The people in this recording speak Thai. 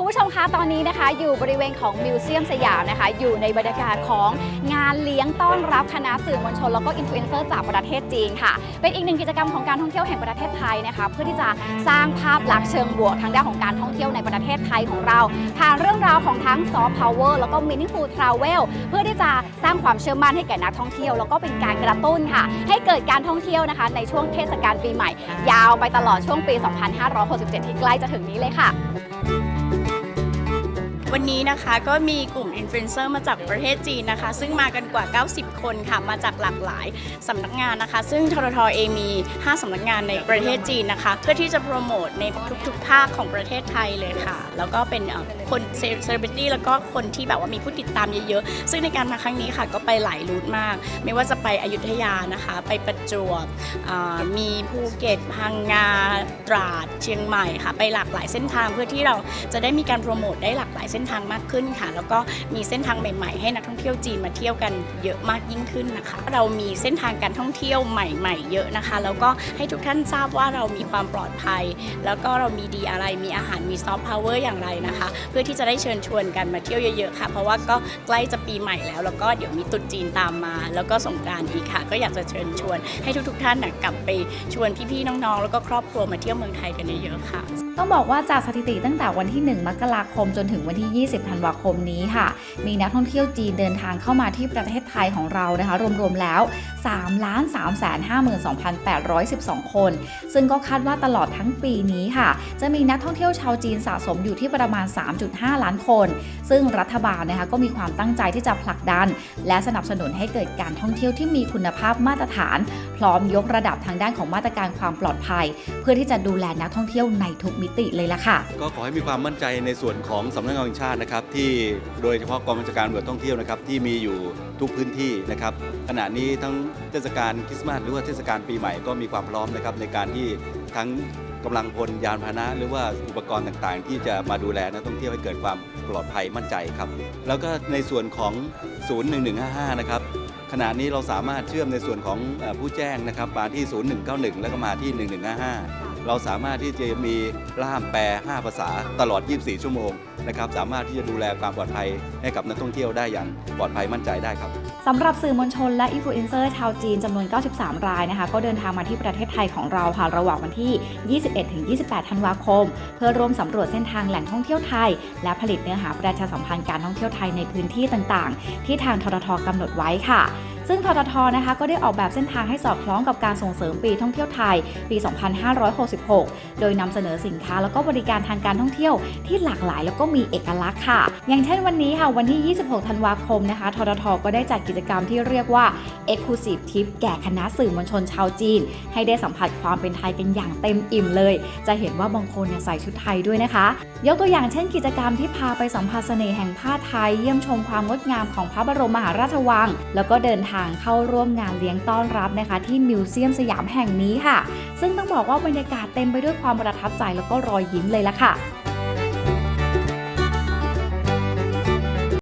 คุณผู้ชมคะตอนนี้นะคะ อยู่บริเวณของมิวเซียมสยามนะคะ อยู่ในบรรยากาศของงานเลี้ยงต้อนรับคณะสื่อมวลชน แล้วก็อินฟลูเอนเซอร์จากประเทศจีนค่ะ เป็นอีกหนึ่งกิจกรรมของการท่องเที่ยวแห่งประเทศไทยนะคะ เพื่อที่จะสร้างภาพลักษณ์เชิงบวกทางด้านของการท่องเที่ยวในประเทศไทยของเรา ผ่านเรื่องราวของทั้งซอฟต์พาวเวอร์แล้วก็มินิฟูลทราเวลเพื่อที่จะสร้างความเชื่อมั่นให้แก่นักท่องเที่ยว แล้วก็เป็นการกระตุ้นค่ะ ให้เกิดการท่องเที่ยวนะคะ ในช่วงเทศกาลปีใหม่ ยาวไปตลอดช่วงปี 2567 ที่ใกล้จะถึงนี้เลยค่ะ วันนี้นะคะก็มีกลุ่มอินฟลูเอนเซอร์มาจากประเทศจีนนะคะ ซึ่งมากันกว่า 90 คนค่ะ มาจากหลากหลายสำนักงานนะคะ ซึ่งทรทเองมี 5สำนักงานในประเทศจีนนะคะ เพื่อที่จะโปรโมทในทุกๆภาคของประเทศไทยเลยค่ะ แล้วก็เป็นคนเซเลบริตี้แล้วก็คนที่แบบว่ามีผู้ติดตามเยอะๆ ซึ่งในการมาครั้งนี้ค่ะก็ไปหลายรูทมาก ไม่ว่าจะไปอยุธยานะคะ ไปประจวบมีภูเก็ตพังงาตราดเชียงใหม่ค่ะ ไปหลากหลายเส้นทางเพื่อที่เราจะได้มีการโปรโมทได้หลากหลายเส้นนทางมากขึ้นค่ะ แล้วก็มีเส้นทางใหม่ๆ ให้นักท่องเที่ยวจีนมาเที่ยวกันเยอะมากยิ่งขึ้นนะคะ เรามีเส้นทางการท่องเที่ยวใหม่ๆ เยอะนะคะ แล้วก็ให้ทุกท่านทราบว่าเรามีความปลอดภัย แล้วก็เรามีดีอะไรมีอาหารมีซอฟต์พาวเวอร์อย่างไรนะคะ เพื่อที่จะได้เชิญชวนกันมาเที่ยวเยอะๆค่ะ เพราะว่าก็ใกล้จะปีใหม่แล้ว แล้วก็เดี๋ยวมีตรุษจีนตามมา แล้วก็สงกรานอีกค่ะ ก็อยากจะเชิญชวนให้ทุกๆท่านนะกลับไปชวนพี่ๆน้องๆ แล้วก็ครอบครัวมาเที่ยวเมืองไทยกันเยอะๆค่ะ ต้องบอกว่าจากสถิติตั้งแต่วันที่ 1 มกราคมจนถึงวันที่ 20 ธันวาคมนี้ค่ะ มีนักท่องเที่ยวจีนเดินทางเข้ามาที่ประเทศไทยของเรานะคะ รวมๆแล้ว 3 ล้าน3แสน52,812 คน ซึ่งก็คาดว่าตลอดทั้งปีนี้ค่ะ จะมีนักท่องเที่ยวชาวจีนสะสมอยู่ที่ประมาณ 3.5 ล้านคน ซึ่งรัฐบาลนะคะก็มีความตั้งใจที่จะผลักดัน และสนับสนุนให้เกิดการท่องเที่ยวที่มีคุณภาพมาตรฐาน พร้อมยกระดับทางด้านของมาตรการความปลอดภัย เพื่อที่จะดูแลนักท่องเที่ยวในทุกมิติเลยล่ะค่ะ ก็ขอให้มีความมั่นใจในส่วนของสำนักงานแห่งชาตินะครับที่โดยเฉพาะกองบัญชาการตำรวจท่องเที่ยวนะครับที่มีอยู่ทุกพื้นที่นะครับขณะนี้ทั้งเทศกาลคริสต์มาสหรือว่าเทศกาลปีใหม่ก็มีความพร้อมนะครับในการที่ทั้งกำลังพลยานพาหนะ หรือว่าอุปกรณ์ต่างๆ ที่จะมาดูแลนักท่องเที่ยวให้เกิดความปลอดภัยมั่นใจครับ แล้วก็ในส่วนของศูนย์1155 นะครับขณะนี้เราสามารถเชื่อมในส่วนของผู้แจ้งนะครับมาที่ 0191 แล้วก็มาที่ 1155 เราสามารถที่จะมีล่ามแปล 5 ภาษาตลอด 24 ชั่วโมงนะครับสามารถที่จะดูแลความปลอดภัยให้กับนักท่องเที่ยวได้อย่างปลอดภัยมั่นใจได้ครับสำหรับสื่อมวลชนและอินฟลูเอนเซอร์ชาวจีนจำนวน 93 รายนะคะ ก็เดินทางมาที่ประเทศไทยของเราค่ะระหว่างวันที่ 21-28 ธันวาคม เพื่อร่วมสำรวจเส้นทางแหล่งท่องเที่ยวไทย และผลิตเนื้อหาประชาสัมพันธ์การท่องเที่ยวไทยในพื้นที่ต่างๆ ที่ทางทททกำหนดไว้ค่ะ ซึ่งทททนะคะก็ได้ออกแบบเส้นทางให้สอดคล้องกับการส่งเสริมปีท่องเที่ยวไทย ปี 2566 โดยนำเสนอสินค้าแล้วก็บริการทางการท่องเที่ยวที่หลากหลายแล้วก็มีเอกลักษณ์ค่ะ อย่างเช่นวันนี้ค่ะวันที่ 26 ธันวาคมนะคะทททก็ได้จัดกิจกรรมที่เรียกว่า Exclusive Trip แก่คณะสื่อมวลชนชาวจีน ให้ได้สัมผัสความเป็นไทยกันอย่างเต็มอิ่มเลย จะเห็นว่าบางคนเนี่ยใส่ชุดไทยด้วยนะคะ ยกตัวอย่างเช่นกิจกรรมที่พาไปสัมผัสเสน่ห์แห่งผ้าไทย เยี่ยมชมความงดงามของพระบรมมหาราชวัง แล้วก็เดินทางางเข้าร่วมงานเลี้ยงต้อนรับนะคะ ที่มิวเซียมสยามแห่งนี้ค่ะ ซึ่งต้องบอกว่าบรรยากาศเต็มไปด้วยความประทับใจแล้วก็รอยยิ้มเลยละค่ะ